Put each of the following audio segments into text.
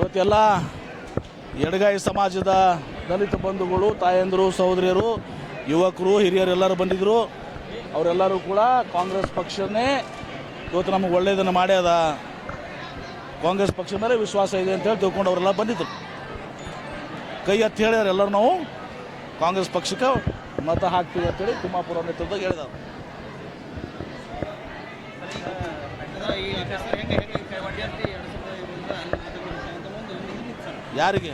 ಇವತ್ತೆಲ್ಲ ಎಡಗಾಯಿ ಸಮಾಜದ ದಲಿತ ಬಂಧುಗಳು, ತಾಯಂದರು, ಸಹೋದರಿಯರು, ಯುವಕರು ಹಿರಿಯರು ಎಲ್ಲರೂ ಬಂದಿದ್ದರು ಅವರೆಲ್ಲರೂ ಕೂಡ ಕಾಂಗ್ರೆಸ್ ಪಕ್ಷನೇ ಇವತ್ತು ನಮಗೆ ಒಳ್ಳೆಯದನ್ನು ಮಾಡ್ಯದ ಕಾಂಗ್ರೆಸ್ ಪಕ್ಷ ಮೇಲೆ ವಿಶ್ವಾಸ ಇದೆ ಅಂತೇಳಿ ತಿಳ್ಕೊಂಡು ಅವರೆಲ್ಲ ಬಂದಿದ್ದರು ಕೈ ಹತ್ತಿ ಹೇಳ್ಯಾರ ಎಲ್ಲರೂ ನಾವು. ಕಾಂಗ್ರೆಸ್ ಪಕ್ಷಕ್ಕೆ ಮತ ಹಾಕ್ತೀವಿ ಅಂತೇಳಿ ತಿಮ್ಮಾಪುರ ನೇತೃತ್ವದಾಗ ಹೇಳಿದಾರೆ ಅಂದ್ರೆ ಈ ಸರ್ ಹೆಂಗೆ ಹೆಂಗೆ ಕೈವಾಡಿ ಅಂತ ಎರಡು ಸಾವಿರದ ಏಳರಿಂದ ಅಲ್ಲಿ ಮತಗಳು ಅಂತ ಮುಂದೆ ನಿಂತಿತ್ತು ಸರ್ ಯಾರಿಗೆ?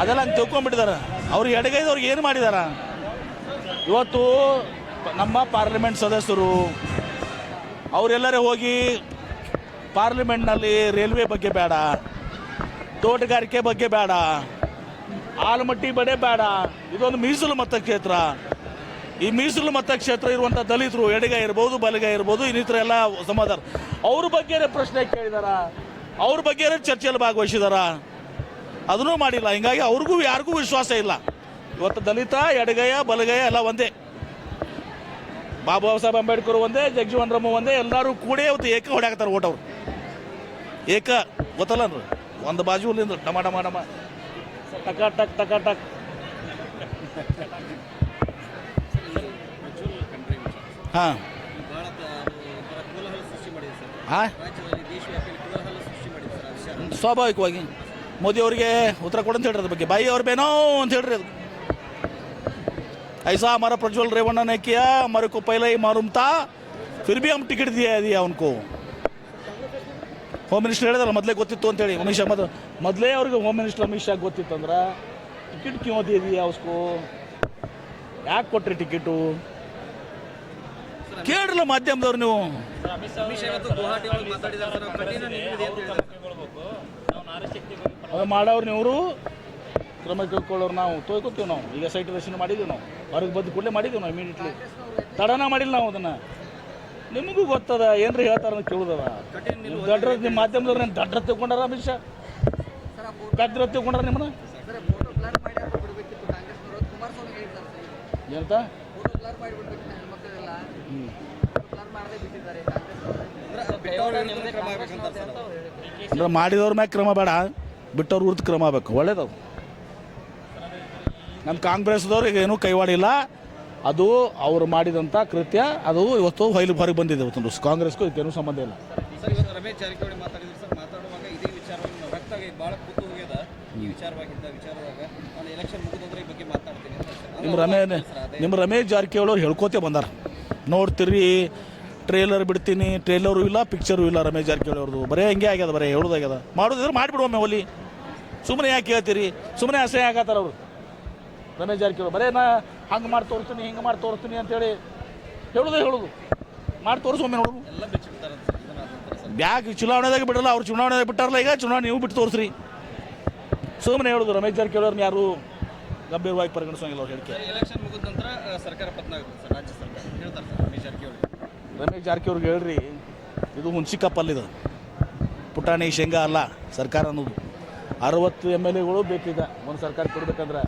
ಅದೆಲ್ಲ ಹಂಗೆ ತಿಳ್ಕೊಂಡ್ಬಿಟ್ಟಿದ್ದಾರೆ ಅವ್ರು ಎಡಗೈದವ್ರಿಗೆ ಏನು ಮಾಡಿದಾರ? ಇವತ್ತು ನಮ್ಮ ಪಾರ್ಲಿಮೆಂಟ್ ಸದಸ್ಯರು, ಅವರೆಲ್ಲರೇ ಹೋಗಿ ಪಾರ್ಲಿಮೆಂಟ್ನಲ್ಲಿ ರೈಲ್ವೆ ಬಗ್ಗೆ ಬೇಡ, ತೋಟಗಾರಿಕೆ ಬಗ್ಗೆ ಬೇಡ, ಆಲಮಟ್ಟಿ ಬಡೆ ಬೇಡ, ಇದೊಂದು ಮೀಸಲು ಮತ ಕ್ಷೇತ್ರ. ಈ ಮೀಸಲು ಮತ ಕ್ಷೇತ್ರ ಇರುವಂಥ ದಲಿತರು, ಎಡಗೈ ಇರ್ಬೋದು, ಬಲಗೈ ಇರ್ಬೋದು, ಇನ್ನಿತರ ಎಲ್ಲ ಸಮಾಧಾನ. ಅವ್ರ ಬಗ್ಗೆ ಪ್ರಶ್ನೆ ಕೇಳಿದಾರ, ಅವ್ರ ಬಗ್ಗೆ ಚರ್ಚೆಯಲ್ಲಿ ಭಾಗವಹಿಸಿದಾರ. ಅದನ್ನೂ ಮಾಡಿಲ್ಲ. ಹಿಂಗಾಗಿ ಅವ್ರಿಗೂ ಯಾರಿಗೂ ವಿಶ್ವಾಸ ಇಲ್ಲ. ಇವತ್ತು ದಲಿತ ಎಡಗಯ ಬಲಗಯ ಎಲ್ಲ ಒಂದೇ. ಬಾಬಾ ಸಾಹೇಬ್ ಅಂಬೇಡ್ಕರ್ ಒಂದೇ ಜಗಜೀವನ್ ರಾಮ ಒಂದೇ ಎಲ್ಲರೂ ಕೂಡ ಇವತ್ತು ಏಕ ಹೊಡ್ಯಾಕತ್ತಾರೆ ಓಟ್ ಅವ್ರು. ಏಕ ಗೊತ್ತಲ್ಲ ಒಂದು ಬಾಜುಲಿಂದ ಟಮ ಟಮ ಟಮ ಟಕ ಟಕ್ ಟಕ ಟಕ್. ಹಾಂ. ಹಾಂ? ಸ್ವಾಭಾವಿಕವಾಗಿ. ಮೋದಿ ಅವರಿಗೆ ಉತ್ತರ ಕೊಡು ಅಂತ ಹೇಳ್ರಿ ಅದ್ರ ಬಗ್ಗೆ ಬಾಯಿ ಅವ್ರ ಬೇನೋ ಅಂತ ಹೇಳ್ರಿ ಅದು ऐसा हमारा प्रज्वल रेवण्णा ने किया हमारे को पहले ही मालूम था फिर भी हम टिकट दिया दिया उनको ಹೋಮ್ ಮಿನಿಸ್ಟರ್ ಹೇಳಿದಲ್ಲ ಮೊದಲೇ ಗೊತ್ತಿತ್ತು ಅಂತೇಳಿ ಅಮಿತ್ ಶಾ ಮೊದಲು ಮೊದಲೇ ಅವ್ರಿಗೆ ಹೋಮ್ ಮಿನಿಸ್ಟರ್ ಅಮಿತ್ ಶಾ ಗೊತ್ತಿತ್ತು ಅಂದ್ರೆ ಟಿಕೆಟ್ ಕ್ಯೂ ದಿಯಾ ಉಸ್ಕೋ ಯಾಕೆ ಕೊಟ್ರಿ ಟಿಕೆಟು ಕೇಳ್ರಲ್ಲ ಮಾಧ್ಯಮದವ್ರು ನೀವು ಅಮಿತ್ ಶಾ ಇವತ್ತು ಗುವಾಹಟಿ ಒಳಗೆ ಮಾತಾಡಿದ್ದಾರೆ ಸರ್ ಅವ್ರು ಕಠಿಣ ನಿಲ್ಲುತ್ತದೆ ಅಂತ ಹೇಳಿದ್ದಾರೆ ಅದು ಮಾಡೋರು ನೀವು ಕ್ರಮ ಕೇಳ್ಕೊಳ್ಳೋರು ನಾವು. ತೋಯ್ಕೊತೀವಿ ನಾವು. ಈಗ ಸೈಟ್ ರಚನೆ ಮಾಡಿದ್ದೀವಿ ನಾವು. ಹೊರಗೆ ಬಂದು ಕೂಡಲೇ ಮಾಡಿದ್ದೀವಿ ನಾವು ಇಮಿಡಿಯೇಟ್ಲಿ ತಡನ ಮಾಡಿಲ್ಲ ನಾವು ಅದನ್ನು. ನಿಮಗೂ ಗೊತ್ತದ, ಏನ್ರಿ ಹೇಳ್ತಾರ ನಿಲುವು ದಡ್ರ ನಿಮ್ಮ ಮಾಧ್ಯಮದವ್ರು ನಿಮ್ಮ ದಡ್ರ ತಿಳ್ಕೊಂಡಾರ ಅಮಿತ್ ಶಾ? ಕದ್ರ ತಿಳ್ಕೊಂಡಾರ ನಿಮ್ಮನ್ನ? ಎಂತ? ಅಂದ್ರೆ ಮಾಡಿದವ್ರ ಮ್ಯಾಗ ಕ್ರಮ ಬೇಡ. ಬಿಟ್ಟವ್ರ ವಿರುದ್ಧ ಕ್ರಮ ಆಗಬೇಕು ಒಳ್ಳೇದವು ನಮ್ಮ ಕಾಂಗ್ರೆಸ್ದವ್ರಿಗೆ ಏನೂ ಕೈವಾಡಿಲ್ಲ. ಅದು ಅವರು ಮಾಡಿದಂಥ ಕೃತ್ಯ ಅದು ಇವತ್ತು ಹೊಯ್ಲು ಹೊರಗೆ ಬಂದಿದೆ ಇವತ್ತು ಕಾಂಗ್ರೆಸ್ಗೂ ಇದಕ್ಕೇನೂ ಸಂಬಂಧ ಇಲ್ಲ. ನಿಮ್ಮ ರಮೇಶ್ ನಿಮ್ಮ ರಮೇಶ್ ಜಾರಕಿಹೊಳಿ ಅವ್ರು ಹೇಳ್ಕೋತೆ ಬಂದಾರ. ನೋಡ್ತೀರಿ ಟ್ರೇಲರ್ ಬಿಡ್ತೀನಿ ಟ್ರೇಲರು ಇಲ್ಲ ಪಿಕ್ಚರು ಇಲ್ಲ ರಮೇಶ್ ಜಾರಕಿಹೊಳಿ ಅವ್ರದ್ದು. ಬರೇ ಹಂಗೆ ಆಗ್ಯದ ಬರೇ ಹೇಳೋದಾಗ್ಯದ. ಮಾಡೋದಿದ್ರೆ ಮಾಡಿಬಿಡುವಮ್ಮೆ ಒಲಿ. ಸುಮ್ಮನೆ ಯಾಕೆ ಹೇಳ್ತೀರಿ? ಸುಮ್ಮನೆ ಅಸಹ್ಯ ಆಗತ್ತಾರ ಅವರು. ರಮೇಶ್ ಜಾರಕಿಹೊಳಿ ಬರೇ ನಾ ಹಂಗೆ ಮಾಡಿ ತೋರಿಸ್ತೀನಿ ಹಿಂಗೆ ಮಾಡಿ ತೋರಿಸ್ತೀನಿ ಅಂತೇಳಿ ಹೇಳೋದೇ ಹೇಳೋದು. ಮಾಡಿ ತೋರಿಸು ಒಮ್ಮೆ ನೋಡೋದು ಬ್ಯಾಗ್ ಚುನಾವಣೆದಾಗ ಬಿಡಲ್ಲ ಅವ್ರು ಚುನಾವಣೆದಾಗ ಬಿಟ್ಟಾರಲ್ಲ ಈಗ ಚುನಾವಣೆ ನೀವು ಬಿಟ್ಟು ತೋರಿಸ್ರಿ. ಸುಮ್ಮನೆ ಹೇಳೋದು ರಮೇಶ್ ಜಾರಕಿಹೊಳಿ ಅವ್ರನ್ನ ಯಾರು ಗಂಭೀರವಾಗಿ ಪರಿಗಣಿಸೋಂಗಿಲ್ಲ ಅವ್ರು ಹೇಳಿಕೆ. ಸರ್ ಎಲೆಕ್ಷನ್ ಮುಗಿದ ನಂತರ ಸರ್ಕಾರ ಪತನ ಆಗುತ್ತೆ ಸರ್ ರಾಜ್ಯ ಸರ್ಕಾರ. ಹೇಳ್ತಾರೆ ಸರ್ ರಮೇಶ್ ಜಾರಕಿಹೊಳಿ. ರಮೇಶ್ ಜಾರಕಿಹೊಳಿಗೆ ಹೇಳ್ರಿ ಇದು ಹುಣಸಿ ಕಪ್ಪಲ್ಲಿದು ಪುಟಾಣಿ ಶೇಂಗಾ ಅಲ್ಲ ಸರ್ಕಾರ ಅನ್ನೋದು. ಅರವತ್ತು ಎಂ ಎಲ್ ಎಗಳು ಬೇಕೀಗ ಒಂದು ಸರ್ಕಾರ ಕೊಡ್ಬೇಕಂದ್ರೆ.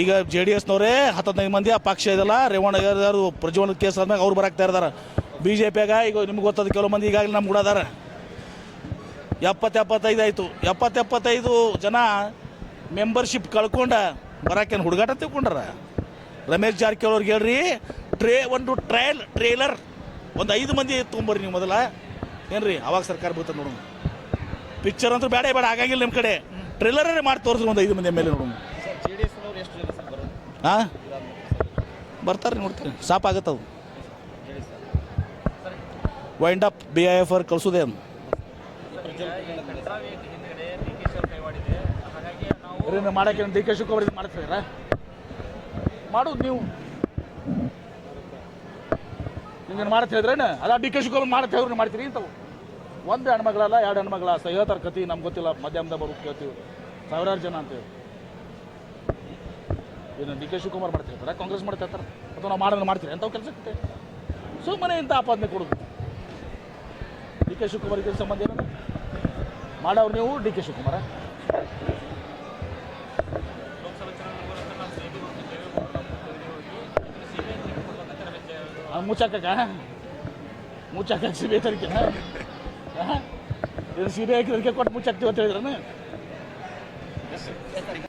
ಈಗ ಜೆ ಡಿ ಎಸ್ನವರೇ ಹತ್ತೊಂದೈದು ಮಂದಿ ಆ ಪಕ್ಷ ಇದೆಲ್ಲ. ರೇವಣ್ಣ ಯಾರು ಪ್ರಜ್ವಲ್ ಕೇಸ್ ಆದ್ಮೇಲೆ ಅವ್ರು ಬರಾಕ್ತಾ ಇದ್ದಾರೆ ಬಿ ಜೆ ಪಿಯಾಗ ಈಗ ನಿಮ್ಗೆ ಗೊತ್ತದ ಕೆಲವು ಮಂದಿ ಈಗಾಗಲೇ ನಮ್ಮ ಕೂಡ ಅದಾರ ಎಪ್ಪತ್ತು ಎಪ್ಪತ್ತೈದು ಆಯಿತು. ಎಪ್ಪತ್ತು ಎಪ್ಪತ್ತೈದು ಜನ ಮೆಂಬರ್ಶಿಪ್ ಕಳ್ಕೊಂಡ ಬರಾಕೇನು ಹುಡುಗಾಟ ತಿಳ್ಕೊಂಡ್ರ? ರಮೇಶ್ ಜಾರಕಿಹೊಳಿ ಅವ್ರಿಗೆ ಹೇಳ್ರಿ, ಟ್ರೇ, ಒಂದು ಟ್ರಯಲ್ ಟ್ರೇಲರ್, ಒಂದು ಐದು ಮಂದಿ ತೊಗೊಂಬರ್ರಿ ನೀವು ಮೊದಲ. ಏನ್ರಿ, ಅವಾಗ ಸರ್ಕಾರ ಬರ್ತದೆ ನೋಡೋಣ. ಪಿಕ್ಚರ್ ಅಂತೂ ಬೇಡ ಬೇಡ ಆಗಂಗಿಲ್ಲ ನಿಮ್ಮ ಕಡೆ. ಟ್ರೇಲರೇ ಮಾಡಿ ತೋರಿಸ್ರಿ ಒಂದು ಐದು ಮಂದಿ ಮೇಲೆ ನೋಡೋಣ. ಹಾಂ? ಬರ್ತಾರೆ, ನೋಡ್ತೀರಿ. ಸಾಪ್ ಆಗತ್ತೆ ಅದು. Wind up B I F R ಕಳಿಸೋದೇ ಅದು. ಮಾಡಕ್ಕೆ ಡಿ ಕೆ ಶಿವಕುಮಾರ್ ಮಾಡ್ತೀರಾ ಮಾಡೋದು ನೀವು. ನಿಮ್ಗೆ ಮಾಡತ್ತೆ ಹೇಳಿದ್ರೇನು ಅದ ಡಿ ಕೆ ಶಿವಕುಮಾರ್ ಮಾಡತ್ತೆ ಹೇಳಿದ್ರು ಮಾಡ್ತೀರಿ ಇಂಥವು ಒಂದು ಹೆಣ್ಮಗಳಲ್ಲ, ಎರಡು ಹೆಣ್ಮಗಳ ಸ ಹೇಳ್ತಾರೆ ಕತಿ ನಮ್ಗೆ ಗೊತ್ತಿಲ್ಲ. ಮಧ್ಯಾಹ್ನದ ಬರೋದು ಕೇಳ್ತೀವಿ. ಸಾವಿರಾರು ಜನ ಅಂತೇಳಿ ಏನು ಡಿ ಕೆ ಶಿವಕುಮಾರ್ ಮಾಡ್ತಿರ್ತಾರೆ ಕಾಂಗ್ರೆಸ್ ಮಾಡ್ತಿರ್ತಾರೆ ಅಥವಾ ನಾವು ಮಾಡೋದು ಮಾಡ್ತೀರಿ? ಅಂಥವು ಕೆಲಸಕ್ಕೆ ಸುಮ್ಮನೆ ಇಂಥ ಆಪಾದನೆ ಕೊಡೋದು. ಡಿ ಕೆ ಶಿವಕುಮಾರ್ ಇದ್ರ ಸಂಬಂಧ ಏನಂದ್ರೆ, ಮಾಡೋರು ನೀವು, ಡಿ ಕೆ ಶಿವಕುಮಾರ. ಮುಚ್ಚಾಕ ಮುಚ್ಚಾಕ ಸಿಬಿ ತನಿಖೆ ಸೀರೆ ಐ ಕೊಟ್ಟು ಮುಚ್ಚಾಕ್ತೀವಿ ಅಂತ ಹೇಳಿದ್ರನ